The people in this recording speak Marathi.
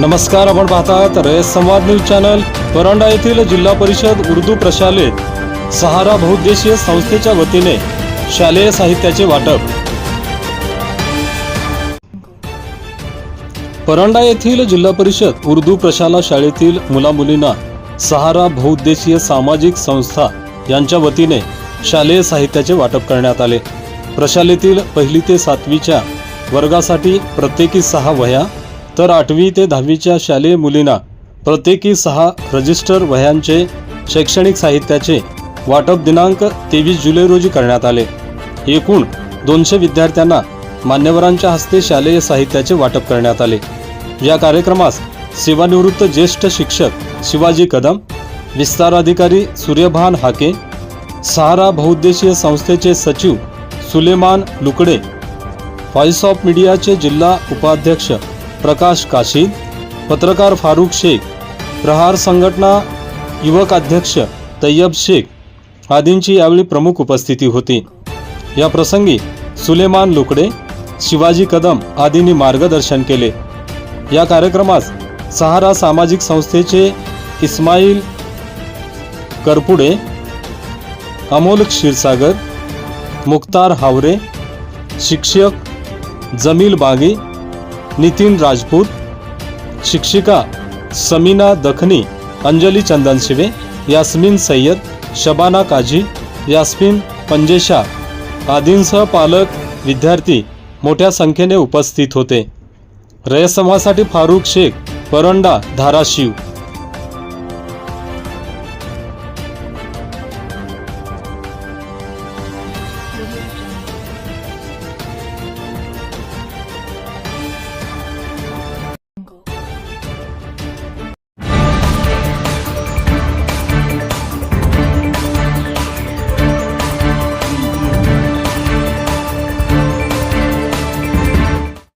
नमस्कार आपण पाहतात रयत संवाद न्यूज चॅनल परंडा येथील जिल्हा परिषद उर्दू प्रशालेत. सहारा बहुउद्देशीय संस्थेच्या वतीने शालेय साहित्याचे वाटप. परंडा येथील जिल्हा परिषद उर्दू प्रशाला शाळेतील मुलामुलींना सहारा बहुउद्देशीय सामाजिक संस्था यांच्या वतीने शालेय साहित्याचे वाटप करण्यात आले. प्रशालेतील पहिली ते सातवीच्या वर्गासाठी प्रत्येकी सहा वह्या तर आठवी ते दहावीच्या शालेय मुलींना प्रत्येकी सहा रजिस्टर वह्यांचे शैक्षणिक साहित्याचे वाटप दिनांक तेवीस जुलै रोजी करण्यात आले. एकूण दोनशे विद्यार्थ्यांना मान्यवरांच्या हस्ते शालेय साहित्याचे वाटप करण्यात आले. या कार्यक्रमास सेवानिवृत्त ज्येष्ठ शिक्षक शिवाजी कदम विस्ताराधिकारी सूर्यभान हाके सहारा बहुउद्देशीय संस्थेचे सचिव सुलेमान लुकडे व्हॉइस ऑफ मीडियाचे जिल्हा उपाध्यक्ष प्रकाश काशीद पत्रकार फारूक शेख प्रहार संघटना युवक अध्यक्ष तय्यब शेख आदींची यावेळी प्रमुख उपस्थिती होती. या प्रसंगी सुलेमान लुकडे शिवाजी कदम आदींनी मार्गदर्शन केले. या कार्यक्रमास सहारा सामाजिक संस्थेचे इस्माईल करपुडे अमोल क्षीरसागर मुक्तार हावरे शिक्षक जमील बागे नितीन राजपूत शिक्षिका समीना दखनी अंजली चंदनशिवे यास्मिन सय्यद शबाना काझी यास्मिन पंजेशा आदींसह पालक विद्यार्थी मोठ्या संख्येने उपस्थित होते. रयसमासाठी फारुख शेख परंडा धाराशिव.